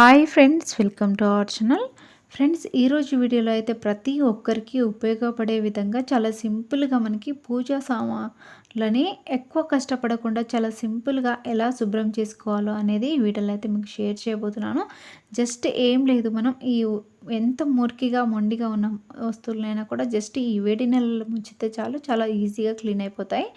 Hi friends welcome to our channel friends ఈరోజు వీడియోలో అయితే ప్రతి ఒక్కరికి ఉపయోగపడే విధంగా చాలా సింపుల్గా మనకి పూజా సామాన్లని ఎక్కువ కష్టపడకుండా చాలా సింపుల్గా ఎలా శుభ్రం చేసుకోవాలో అనేది వీడియోలో అయితే మీకు షేర్ చేయబోతున్నాను. జస్ట్ ఏం లేదు మనం ఈ ఎంత మురికిగా మొండిగా ఉన్న వస్తువులైనా కూడా జస్ట్ ఈ వేడి నెలలు ముంచితే చాలు చాలా ఈజీగా క్లీన్ అయిపోతాయి.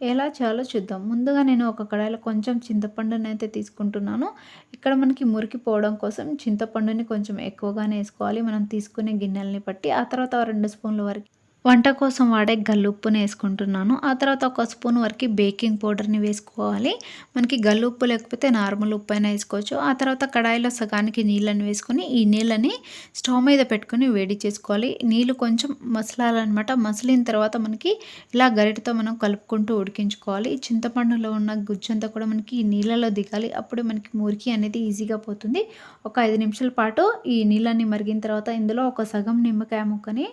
ఎలా చేయాలో చూద్దాం. ముందుగా నేను ఒక కడాయిలో కొంచెం చింతపండుని అయితే తీసుకుంటున్నాను. ఇక్కడ మనకి మురికిపోవడం కోసం చింతపండుని కొంచెం ఎక్కువగానే వేసుకోవాలి. మనం తీసుకునే గిన్నెలని బట్టి ఆ తర్వాత రెండు స్పూన్ల వరకు వంట కోసం వాడే గల్లుప్పుని వేసుకుంటున్నాను. ఆ తర్వాత ఒక స్పూన్ వరకు బేకింగ్ పౌడర్ని వేసుకోవాలి. మనకి గల్లుప్పు లేకపోతే నార్మల్ ఉప్పు అయినా వేసుకోవచ్చు. ఆ తర్వాత కడాయిలో సగానికి నీళ్ళని వేసుకొని ఈ నీళ్ళని స్టవ్ మీద పెట్టుకొని వేడి చేసుకోవాలి. నీళ్ళు కొంచెం మసలాలన్నమాట. మసలిన తర్వాత మనకి ఇలా గరిటతో మనం కలుపుకుంటూ ఉడికించుకోవాలి. చింతపండులో ఉన్న గుజ్జంతా కూడా మనకి ఈ నీళ్ళలో దిగాలి. అప్పుడు మనకి మురికి అనేది ఈజీగా పోతుంది. ఒక ఐదు నిమిషాల పాటు ఈ నీళ్ళని మరిగిన తర్వాత ఇందులో ఒక సగం నిమ్మకాయ ముక్కని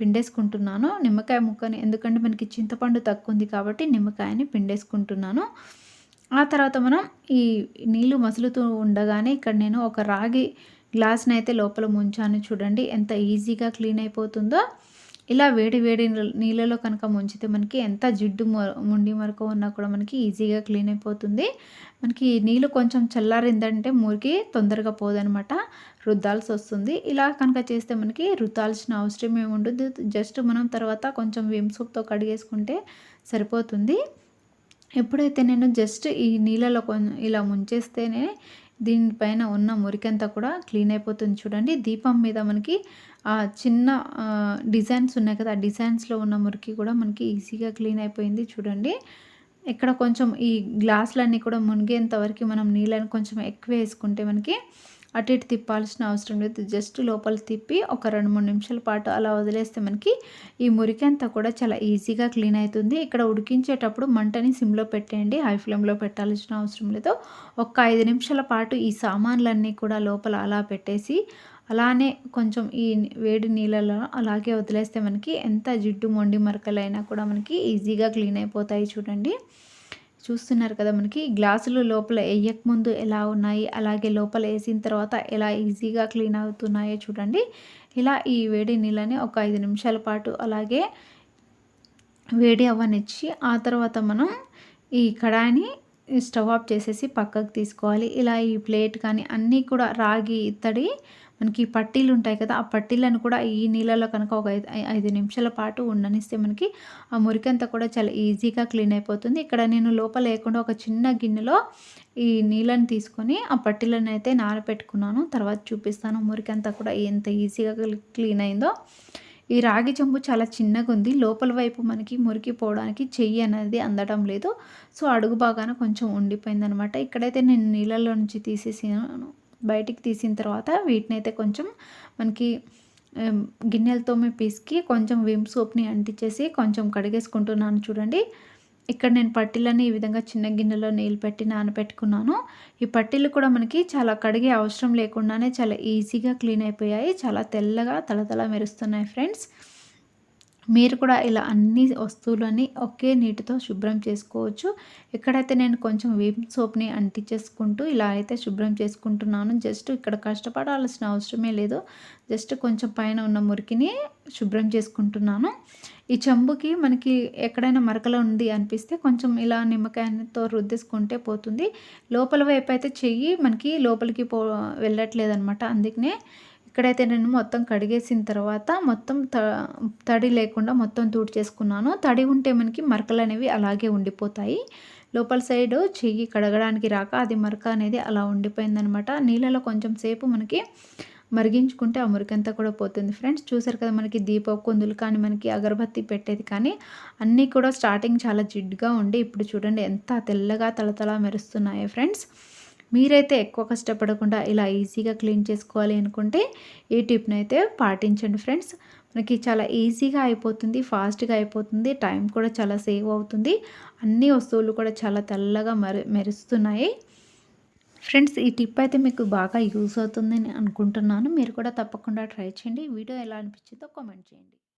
పిండేసుకుంటున్నాను. నిమ్మకాయ ముక్కని ఎందుకంటే మనకి చింతపండు తక్కువ ఉంది కాబట్టి నిమ్మకాయని పిండేసుకుంటున్నాను. ఆ తర్వాత మనం ఈ నీళ్ళు మసులుతూ ఉండగానే ఇక్కడ నేను ఒక రాగి గ్లాస్ని అయితే లోపల ముంచాను చూడండి. ఎంత ఈజీగా క్లీన్ అయిపోతుందో. ఇలా వేడి వేడి నీళ్ళలో కనుక ముంచితే మనకి ఎంత జిడ్డు ముండి మరక ఉన్నా కూడా మనకి ఈజీగా క్లీన్ అయిపోతుంది. మనకి నీళ్ళు కొంచెం చల్లారిందంటే మురికి తొందరగా పోదనమాట రుద్దాల్సి వస్తుంది. ఇలా కనుక చేస్తే మనకి రుద్దాల్సిన అవసరం ఏమి ఉండదు. జస్ట్ మనం తర్వాత కొంచెం విమ్ సూప్తో కడిగేసుకుంటే సరిపోతుంది. ఎప్పుడైతే నేను జస్ట్ ఈ నీళ్ళలో ఇలా ముంచేస్తేనే దీనిపైన ఉన్న మురికంతా కూడా క్లీన్ అయిపోతుంది. చూడండి దీపం మీద మనకి ఆ చిన్న డిజైన్స్ ఉన్నాయి కదా ఆ డిజైన్స్లో ఉన్న మురికి కూడా మనకి ఈజీగా క్లీన్ అయిపోయింది చూడండి. ఇక్కడ కొంచెం ఈ గ్లాసులన్నీ కూడా మునిగేంత వరకు మనం నీళ్ళని కొంచెం ఎక్కువ వేసుకుంటే మనకి అటు ఇటు తిప్పాల్సిన అవసరం లేదు. జస్ట్ లోపల తిప్పి ఒక రెండు మూడు నిమిషాల పాటు అలా వదిలేస్తే మనకి ఈ మురికి అంతా కూడా చాలా ఈజీగా క్లీన్ అవుతుంది. ఇక్కడ ఉడికించేటప్పుడు మంటని సిమ్లో పెట్టేయండి. హై ఫ్లేమ్లో పెట్టాల్సిన అవసరం లేదు. ఒక ఐదు నిమిషాల పాటు ఈ సామాన్లన్నీ కూడా లోపల అలా పెట్టేసి అలానే కొంచెం ఈ వేడి నీళ్ళలో అలాగే వదిలేస్తే మనకి ఎంత జిడ్డు మొండి మరకలైనా కూడా మనకి ఈజీగా క్లీన్ అయిపోతాయి చూడండి. చూస్తున్నారు కదా మనకి. గ్లాసులు లోపల వేయక ముందు ఎలా ఉన్నాయి? అలాగే లోపల వేసిన తర్వాత ఎలా ఈజీగా క్లీన్ అవుతున్నాయో చూడండి. ఇలా ఈ వేడి నీళ్ళని ఒక ఐదు నిమిషాల పాటు అలాగే వేడి అవ్వనిచ్చి ఆ తర్వాత మనం ఈ కడాయిని స్టవ్ ఆఫ్ చేసేసి పక్కకు తీసుకోవాలి. ఇలా ఈ ప్లేట్ కానీ అన్నీ కూడా రాగి ఇత్తడి మనకి పట్టీలు ఉంటాయి కదా ఆ పట్టీలను కూడా ఈ నీళ్ళలో కనుక ఒక ఐదు ఐదు నిమిషాల పాటు ఉండనిస్తే మనకి ఆ మురికంతా కూడా చాలా ఈజీగా క్లీన్ అయిపోతుంది. ఇక్కడ నేను లోపల లేకుండా ఒక చిన్న గిన్నెలో ఈ నీళ్ళని తీసుకొని ఆ పట్టీలను అయితే నానబెట్టుకున్నాను. తర్వాత చూపిస్తాను మురికంతా కూడా ఎంత ఈజీగా క్లీన్ అయిందో. ఈ రాగి చెంబు చాలా చిన్నగా ఉంది. లోపల వైపు మనకి మురికిపోవడానికి చెయ్యి అనేది అందడం లేదు. సో అడుగు బాగాన కొంచెం ఉండిపోయిందనమాట. ఇక్కడైతే నేను నీళ్ళలో నుంచి తీసేసాను. బయటికి తీసిన తర్వాత వీటిని అయితే కొంచెం మనకి గిన్నెలతో పిసికి కొంచెం విమ్ సోప్ని అంటించేసి కొంచెం కడిగేసుకుంటున్నాను చూడండి. ఇక్కడ నేను పట్టీలని ఈ విధంగా చిన్న గిన్నెలో నీళ్ళు పెట్టి నానబెట్టుకున్నాను. ఈ పట్టీలు కూడా మనకి చాలా కడిగే అవసరం లేకుండానే చాలా ఈజీగా క్లీన్ అయిపోయాయి. చాలా తెల్లగా తలతల మెరుస్తున్నాయి ఫ్రెండ్స్. మీరు కూడా ఇలా అన్ని వస్తువులని ఒకే నీటితో శుభ్రం చేసుకోవచ్చు. ఎక్కడైతే నేను కొంచెం విమ్ సోప్ని అంటించేసుకుంటూ ఇలా అయితే శుభ్రం చేసుకుంటున్నాను జస్ట్ ఇక్కడ కష్టపడాల్సిన అవసరమే లేదు. జస్ట్ కొంచెం పైన ఉన్న మురికిని శుభ్రం చేసుకుంటున్నాను. ఈ చెంబుకి మనకి ఎక్కడైనా మరకలు ఉంది అనిపిస్తే కొంచెం ఇలా నిమ్మకాయతో రుద్దేసుకుంటే పోతుంది. లోపల వైపు అయితే చెయ్యి మనకి లోపలికి పో వెళ్ళట్లేదు అనమాట అందుకనే ఇక్కడైతే నేను మొత్తం కడిగేసిన తర్వాత మొత్తం తడి లేకుండా మొత్తం తూడు చేసుకున్నాను. తడి ఉంటే మనకి మరకలు అనేవి అలాగే ఉండిపోతాయి. లోపల సైడ్ చెయ్యి కడగడానికి రాక అది మరక అనేది అలా ఉండిపోయిందనమాట. నీళ్ళలో కొంచెం సేపు మనకి మరిగించుకుంటే ఆ మురికంతా కూడా పోతుంది. ఫ్రెండ్స్ చూసారు కదా మనకి దీప కుందులు కానీ మనకి అగరబత్తి పెట్టేది కానీ అన్నీ కూడా స్టార్టింగ్ చాలా జిడ్డుగా ఉండి ఇప్పుడు చూడండి ఎంత తెల్లగా తలతలా మెరుస్తున్నాయో ఫ్రెండ్స్. మీరైతే ఎక్కువ కష్టపడకుండా ఇలా ఈజీగా క్లీన్ చేసుకోవాలి అనుకుంటే ఈ టిప్ని అయితే పాటించండి ఫ్రెండ్స్. మనకి చాలా ఈజీగా అయిపోతుంది ఫాస్ట్గా అయిపోతుంది టైం కూడా చాలా సేవ్ అవుతుంది. అన్ని వస్తువులు కూడా చాలా తెల్లగా మెరు మెరుస్తున్నాయి. ఫ్రెండ్స్ ఈ టిప్ అయితే మీకు బాగా యూస్ అవుతుందని అనుకుంటున్నాను. మీరు కూడా తప్పకుండా ట్రై చేయండి. వీడియో ఎలా అనిపించిందో కామెంట్ చేయండి.